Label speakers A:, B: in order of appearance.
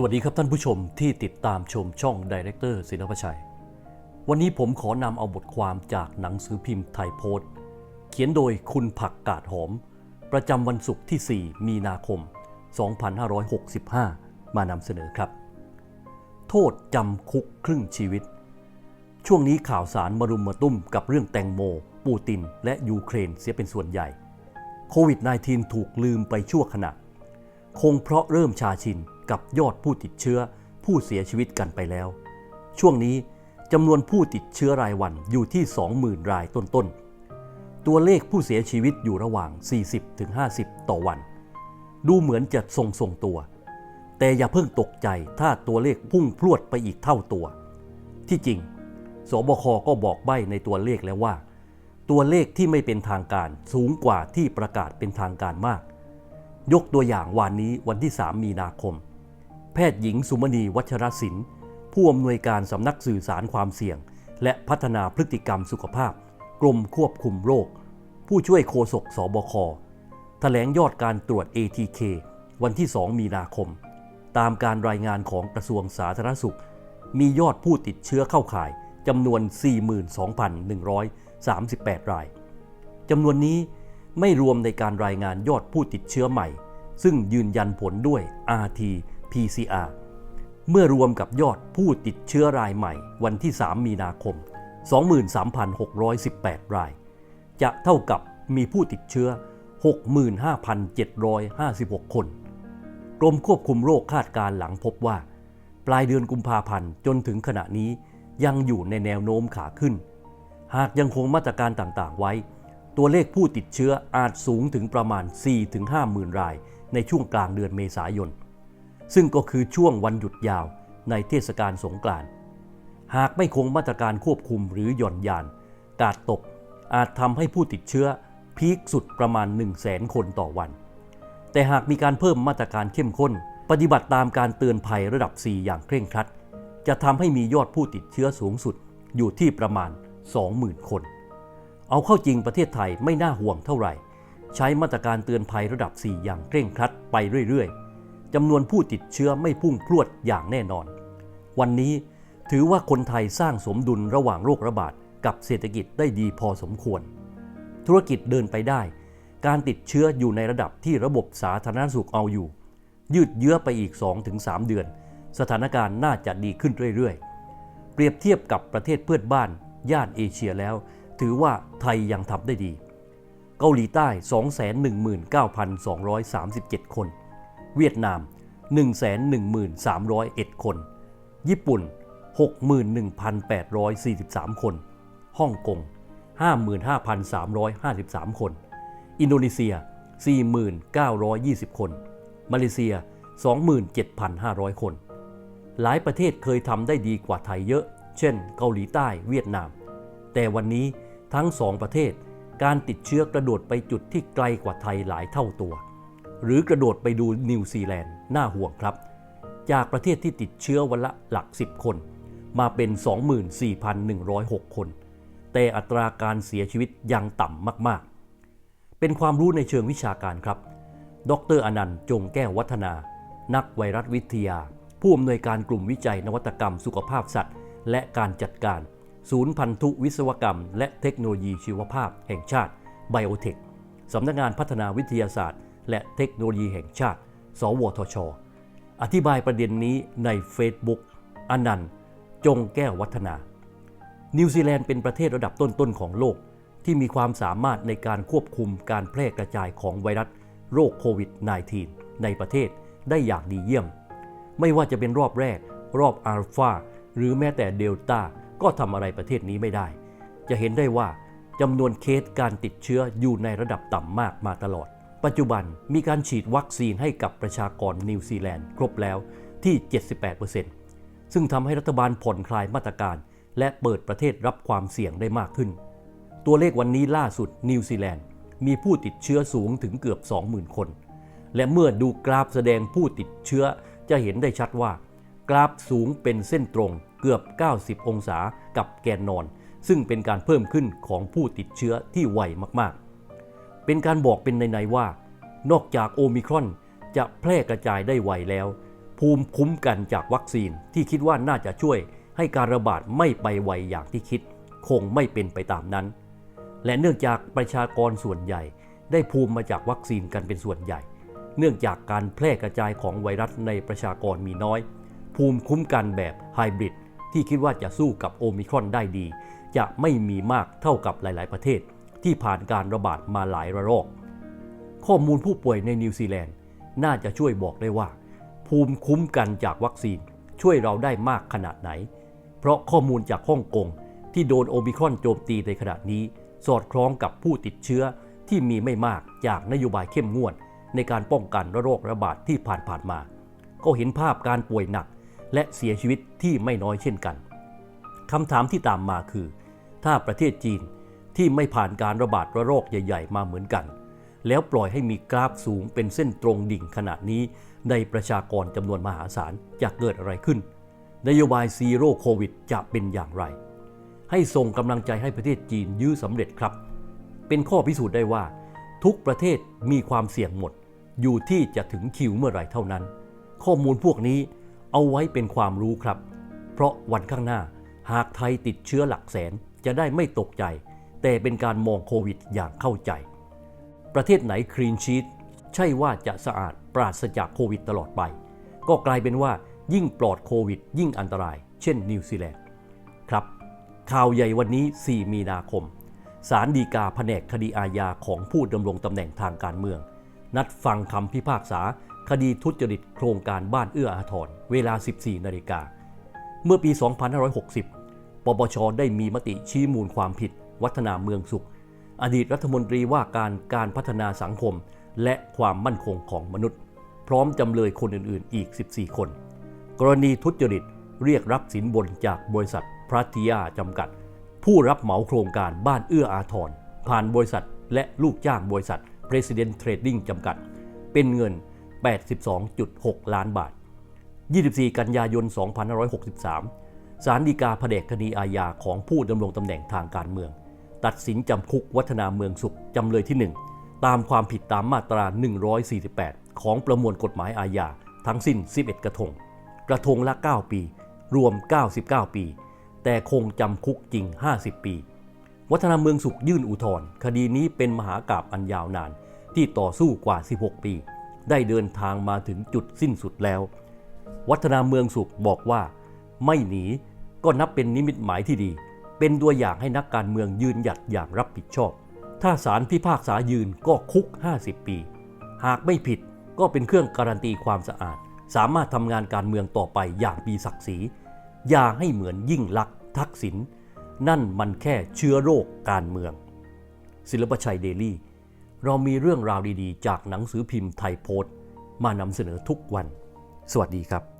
A: สวัสดีครับท่านผู้ชมที่ติดตามชมช่องดีเรคเตอร์ศิลปชัย วันนี้ผมขอนำเอาบทความจากหนังสือพิมพ์ไทยโพสต์ เขียนโดยคุณผักกาดหอม ประจำวันศุกร์ที่ 4 มีนาคม 2565 มานำเสนอครับ โทษจำคุกครึ่งชีวิต ช่วงนี้ข่าวสารมารุมมาตุ้มกับเรื่องแตงโม ปูติน และยูเครนเสียเป็นส่วนใหญ่โควิด -19 ถูกลืมไปชั่วขณะ คงเพราะเริ่มชาชิน กับยอดผู้ติดเชื้อผู้เสียชีวิตกันไปแล้ว ช่วงนี้จำนวนผู้ติดเชื้อรายวันอยู่ที่ 20,000 รายต้นๆ ตัวเลขผู้เสียชีวิตอยู่ระหว่าง 40-50 ต่อวัน ดูเหมือนจะทรงทรงตัว แต่อย่าเพิ่งตกใจถ้าตัวเลขพุ่งพรวดไปอีกเท่าตัว ที่จริง สบคก็บอกใบ้ในตัวเลขแล้วว่า ตัวเลขที่ไม่เป็นทางการสูงกว่าที่ประกาศเป็นทางการมาก ยกตัวอย่างวันนี้วันที่ 3 มีนาคม พทย์หญิงสุมณีวัชรศิลป์ผู้อำนวยการสำนักสื่อสารความเสี่ยง และพัฒนาพฤติกรรมสุขภาพ กรมควบคุมโรค ผู้ช่วยโฆษกสบคแถลงยอดการตรวจ ATK วันที่ 2 มีนาคม ตามการรายงานของกระทรวงสาธารณสุข มียอดผู้ติดเชื้อเข้าข่ายจำนวน 42,138 รายจำนวนนี้ไม่รวมในการรายงานยอดผู้ติดเชื้อใหม่ ซึ่งยืนยันผลด้วย rt PCR เมื่อรวมกับยอดผู้ติดเชื้อรายใหม่วันที่ 3 มีนาคม 23,618 ราย จะเท่ากับมีผู้ติดเชื้อ 65,756 คน กรมควบคุมโรคคาดการณ์หลังพบว่า ปลายเดือนกุมภาพันธ์จนถึงขณะนี้ยังอยู่ในแนวโน้มขาขึ้น หากยังคงมาตรการต่างๆไว้ ตัวเลขผู้ติดเชื้ออาจสูงถึงประมาณ 4-5 หมื่นรายในช่วงกลางเดือนเมษายน ซึ่งก็คือช่วงวันหยุดยาวในเทศกาลสงกรานต์หากไม่คงมาตรการควบคุมหรือหย่อนยาน กาดตกอาจทำให้ผู้ติดเชื้อพีคสุดประมาณ 1 0 0 0 0แสนคนต่อวัน แต่หากมีการเพิ่มมาตรการเข้มข้น ปฏิบัติตามการเตือนภัยระดับ 4 อย่างเคร่งครัด จะทำให้มียอดผู้ติดเชื้อสูงสุดอยู่ที่ประมาณ 20,000 คน เอาเข้าจริงประเทศไทยไม่น่าห่วงเท่าไหร่ ใช้มาตรการเตือนภัยระดับ 4 อย่างเคร่งครัดไปเรื่อยๆ จำนวนผู้ติดเชื้อไม่พุ่งพรวดอย่างแน่นอน วันนี้ถือว่าคนไทยสร้างสมดุลระหว่างโรคระบาดกับเศรษฐกิจได้ดีพอสมควร ธุรกิจเดินไปได้ การติดเชื้ออยู่ในระดับที่ระบบสาธารณสุขเอาอยู่ ยืดเยื้อไปอีก 2-3 เดือน สถานการณ์น่าจะดีขึ้นเรื่อยๆ เปรียบเทียบกับประเทศเพื่อนบ้าน ย่านเอเชียแล้ว ถือว่าไทยยังทำได้ดี เกาหลีใต้ 219,237 คน เวียดนาม 113,101 คน ญี่ปุ่น 61,843 คน ฮ่องกง 55,353 คน อินโดนีเซีย 4,920 คน มาเลเซีย 27,500 คน หลายประเทศเคยทำได้ดีกว่าไทยเยอะ เช่น เกาหลีใต้ เวียดนาม แต่วันนี้ทั้งสองประเทศการติดเชื้อกระโดดไปจุดที่ไกลกว่าไทยหลายเท่าตัว หรือกระโดดไปดูนิวซีแลนด์น่าห่วงครับ จากประเทศที่ติดเชื้อวันละหลัก 10 คน มาเป็น 24,106 คน แต่อัตราการเสียชีวิตยังต่ำมากๆ เป็นความรู้ในเชิงวิชาการครับ ดรอนันต์จงแก้ววัฒนา นักไวรัสวิทยา ผู้อำนวยการกลุ่มวิจัยนวัตกรรมสุขภาพสัตว์ และการจัดการ ศูนย์พันธุวิศวกรรม และเทคโนโลยีชีวภาพแห่งชาติไบโอเทคสำนักงานพัฒนาวิทยาศาสตร์ และเทคโนโลยีแห่งชาติ สวทช อธิบายประเด็นนี้ใน Facebook อนันต์ จงแก้ววัฒนา นิวซีแลนด์เป็นประเทศระดับต้น ๆ ของโลก ที่มีความสามารถในการควบคุมการแพร่กระจายของไวรัสโรคโควิด -19 ในประเทศได้อย่างดีเยี่ยม ไม่ว่าจะเป็นรอบแรก รอบอัลฟาหรือแม้แต่เดลต้าก็ทำอะไรประเทศนี้ไม่ได้ จะเห็นได้ว่าจำนวนเคสการติดเชื้ออยู่ในระดับต่ำมากมาตลอด ปัจจุบันมีการฉีดวัคซีนให้กับประชากรนิวซีแลนด์ครบแล้วที่ 78%ซึ่งทำให้รัฐบาลผ่อนคลายมาตรการ และเปิดประเทศรับความเสี่ยงได้มากขึ้น ตัวเลขวันนี้ล่าสุดนิวซีแลนด์มีผู้ติดเชื้อสูงถึงเกือบ 20,000 คน และเมื่อดูกราฟแสดงผู้ติดเชื้อจะเห็นได้ชัดว่า กราฟสูงเป็นเส้นตรงเกือบ 90 องศากับแกนนอน ซึ่งเป็นการเพิ่มขึ้นของผู้ติดเชื้อที่ไวมากๆ เป็นการบอกเป็นในๆว่า นอกจากโอมิครอนจะแพร่กระจายได้ไวแล้ว ภูมิคุ้มกันจากวัคซีนที่คิดว่าน่าจะช่วยให้การระบาดไม่ไปไวอย่างที่คิด คงไม่เป็นไปตามนั้น และเนื่องจากประชากรส่วนใหญ่ ได้ภูมิมาจากวัคซีนกันเป็นส่วนใหญ่ เนื่องจากการแพร่กระจายของไวรัสในประชากรมีน้อย ภูมิคุ้มกันแบบไฮบริดที่คิดว่าจะสู้กับโอมิครอนได้ดี จะไม่มีมากเท่ากับหลาย ๆ ประเทศ ที่ผ่านการระบาดมาหลายระลอก ข้อมูลผู้ป่วยในนิวซีแลนด์น่าจะช่วยบอกได้ว่า ภูมิคุ้มกันจากวัคซีนช่วยเราได้มากขนาดไหน เพราะข้อมูลจากฮ่องกงที่โดนโอมิครอนโจมตีในขณะนี้ สอดคล้องกับผู้ติดเชื้อที่มีไม่มากจากนโยบายเข้มงวด ในการป้องกันโรคระบาดที่ผ่านผ่านๆมา ก็เห็นภาพการป่วยหนัก และเสียชีวิตที่ไม่น้อยเช่นกันคำถามที่ตามมาคือ ถ้าประเทศจีน ที่ไม่ผ่านการระบาดระโรคใหญ่ ๆ มาเหมือนกัน แล้วปล่อยให้มีกราฟสูงเป็นเส้นตรงดิ่งขนาดนี้ ในประชากรจำนวนมหาศาลจะเกิดอะไรขึ้น นโยบายซีโร่โควิดจะเป็นอย่างไร ให้ส่งกำลังใจให้ประเทศจีนยื้อสำเร็จครับ เป็นข้อพิสูจน์ได้ว่า ทุกประเทศมีความเสี่ยงหมด อยู่ที่จะถึงคิวเมื่อไหร่เท่านั้น ข้อมูลพวกนี้เอาไว้เป็นความรู้ครับ เพราะวันข้างหน้าหากไทยติดเชื้อหลักแสนจะได้ไม่ตกใจ แต่เป็นการมองโควิดอย่างเข้าใจ ประเทศไหนคลีนชีตใช่ว่าจะสะอาดปราศจากโควิดตลอดไป ก็กลายเป็นว่ายิ่งปลอดโควิด ยิ่งอันตราย เช่นนิวซีแลนด์ครับ ข่าวใหญ่วันนี้ 4 มีนาคมศาลฎีกาแผนกคดีอาญาของผู้ดำรงตำแหน่งทางการเมือง นัดฟังคำพิพากษา คดีทุจริตโครงการบ้านเอื้ออาทรเวลา 14 นาฬิกา เมื่อปี 2560 ปปชได้มีมติชี้มูลความผิด วัฒนาเมืองสุข อดีตรัฐมนตรีว่าการการพัฒนาสังคม และความมั่นคงของมนุษย์ พร้อมจำเลยคนอื่นๆ อีก 14 คน กรณีทุจริตเรียกรับสินบนจากบริษัทพรัติยาจำกัด ผู้รับเหมาโครงการบ้านเอื้ออาทรผ่านบริษัทและลูกจ้างบริษัท President Trading จำกัด เป็นเงิน 82.6 ล้านบาท 24 กันยายน 2563ศาลฎีกาแผนกคดีอาญาของผู้ดำรงตำแหน่งทางการเมือง ตัดสินจำคุกวัฒนาเมืองสุขจำเลยที่ 1 ตามความผิดตามมาตรา 148 ของประมวลกฎหมายอาญาทั้งสิ้น 11 กระทง กระทงละ 9 ปี รวม 99 ปี แต่คงจำคุกจริง 50 ปี วัฒนาเมืองสุขยื่นอุทธรณ์คดีนี้เป็นมหากราบอันยาวนาน ที่ต่อสู้กว่า 16 ปี ได้เดินทางมาถึงจุดสิ้นสุดแล้ว วัฒนาเมืองสุขบอกว่า ไม่หนีก็นับเป็นนิมิตหมายที่ดี เป็นตัวอย่างให้นักการเมืองยืนหยัดอย่างรับผิดชอบ ถ้าศาลพิพากษายืนก็คุก 50 ปี หากไม่ผิดก็เป็นเครื่องการันตีความสะอาด สามารถทำงานการเมืองต่อไปอย่างมีศักดิ์ศรีอย่าให้เหมือนยิ่งลักษณ์ทักษิณนั่นมันแค่เชื้อโรคการเมือง ศิลปชัยเดลี่ เรามีเรื่องราวดีๆ จากหนังสือพิมพ์ไทยโพสต์มานำเสนอทุกวัน สวัสดีครับ